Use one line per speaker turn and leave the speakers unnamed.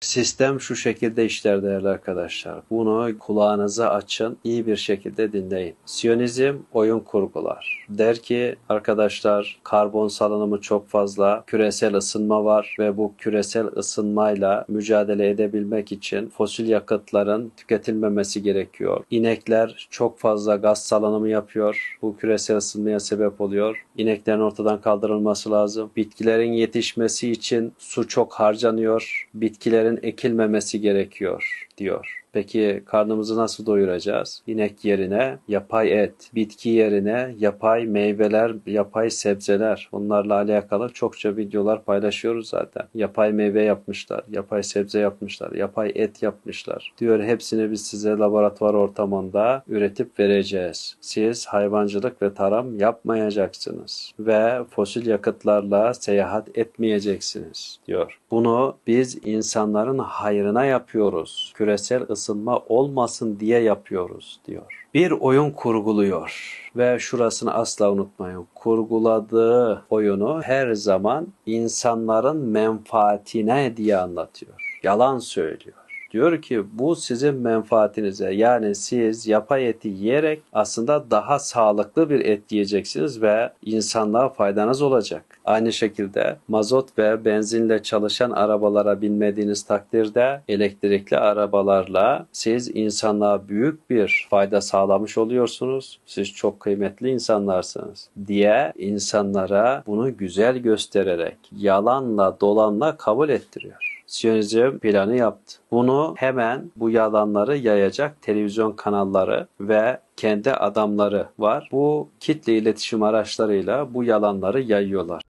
Sistem şu şekilde işler değerli arkadaşlar. Bunu kulağınızı açın, iyi bir şekilde dinleyin. Siyonizm oyun kurgular. Der ki arkadaşlar karbon salınımı çok fazla, küresel ısınma var ve bu küresel ısınmayla mücadele edebilmek için fosil yakıtların tüketilmemesi gerekiyor. İnekler çok fazla gaz salınımı yapıyor. Bu küresel ısınmaya sebep oluyor. İneklerin ortadan kaldırılması lazım. Bitkilerin yetişmesi için su çok harcanıyor. Bitkilerin ekilmemesi gerekiyor diyor. Peki karnımızı nasıl doyuracağız? İnek yerine yapay et, bitki yerine yapay meyveler, yapay sebzeler. Onlarla alakalı çokça videolar paylaşıyoruz zaten. Yapay meyve yapmışlar, yapay sebze yapmışlar, yapay et yapmışlar. Diyor hepsini biz size laboratuvar ortamında üretip vereceğiz. Siz hayvancılık ve tarım yapmayacaksınız ve fosil yakıtlarla seyahat etmeyeceksiniz diyor. Bunu biz insanların hayrına yapıyoruz. Küresel ısınma olmasın diye yapıyoruz diyor. Bir oyun kurguluyor ve şurasını asla unutmayın. Kurguladığı oyunu her zaman insanların menfaatine diye anlatıyor. Yalan söylüyor. Diyor ki bu sizin menfaatinize yani siz yapay eti yiyerek aslında daha sağlıklı bir et yiyeceksiniz ve insanlığa faydanız olacak. Aynı şekilde mazot ve benzinle çalışan arabalara binmediğiniz takdirde elektrikli arabalarla siz insanlığa büyük bir fayda sağlamış oluyorsunuz. Siz çok kıymetli insanlarsınız diye insanlara bunu güzel göstererek yalanla dolanla kabul ettiriyor. Siyonizm planı yaptı. Bunu hemen bu yalanları yayacak televizyon kanalları ve kendi adamları var. Bu kitle iletişim araçlarıyla bu yalanları yayıyorlar.